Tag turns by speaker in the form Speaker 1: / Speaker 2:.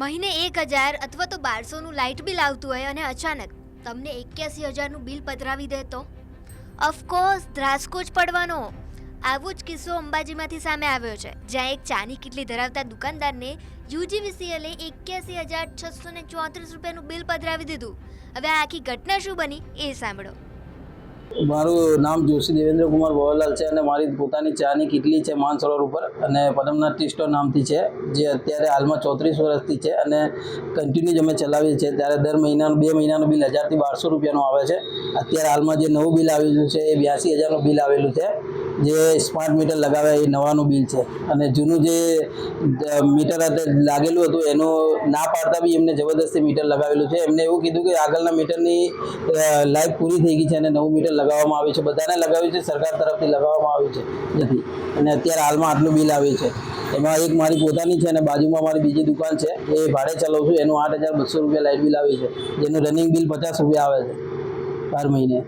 Speaker 1: મહિને એક હજાર અથવા તો બારસોનું લાઇટ બિલ આવતું હોય અને અચાનક તમને એક્યાસી હજારનું બિલ પધરાવી દે તો? ઓફકોર્સ ધ્રાસકો જ પડવાનો. આવો જ કિસ્સો અંબાજીમાંથી સામે આવ્યો છે, જ્યાં એક ચાની કીટલી ધરાવતા દુકાનદારને યુજીવીસીએલે એક્યાસી હજાર છસો ને ચોત્રીસ રૂપિયાનું બિલ પધરાવી દીધું. હવે આ આખી ઘટના શું બની એ સાંભળો.
Speaker 2: મારું નામ જોશી દેવેન્દ્ર કુમાર ભવરલાલ છે અને મારી પોતાની ચાની કિટલી છે માનસરોવર ઉપર અને પદમનાથ ટી સ્ટોર નામથી છે, જે અત્યારે હાલમાં ચોત્રીસ વર્ષથી છે અને કન્ટિન્યુ અમે ચલાવીએ છીએ. ત્યારે દર મહિનાનું, બે મહિનાનું બિલ હજારથી બારસો રૂપિયાનું આવે છે. અત્યારે હાલમાં જે નવું બિલ આવેલું છે એ બ્યાસી હજારનું બિલ આવેલું છે. જે સ્માર્ટ મીટર લગાવે એ નવાનું બિલ છે. અને જૂનું જે મીટર લાગેલું હતું, એનું ના પાડતા બી એમને જબરદસ્તી મીટર લગાવેલું છે. એમને એવું કીધું કે આગળના મીટરની લાઈફ પૂરી થઈ ગઈ છે અને નવું મીટર લગાવવામાં આવ્યું છે. બધાને લગાવ્યું છે, સરકાર તરફથી લગાવવામાં આવ્યું છે. નથી. અને અત્યારે હાલમાં આટલું બિલ આવ્યું છે. એમાં એક મારી પોતાની છે અને બાજુમાં મારી બીજી દુકાન છે. એ ભાડે ચલાવું છું. એનું આઠ હજાર બસો રૂપિયા લાઇટ બિલ આવ્યું છે. જેનું રનિંગ બિલ પચાસ રૂપિયા આવે છે. બાર મહિને.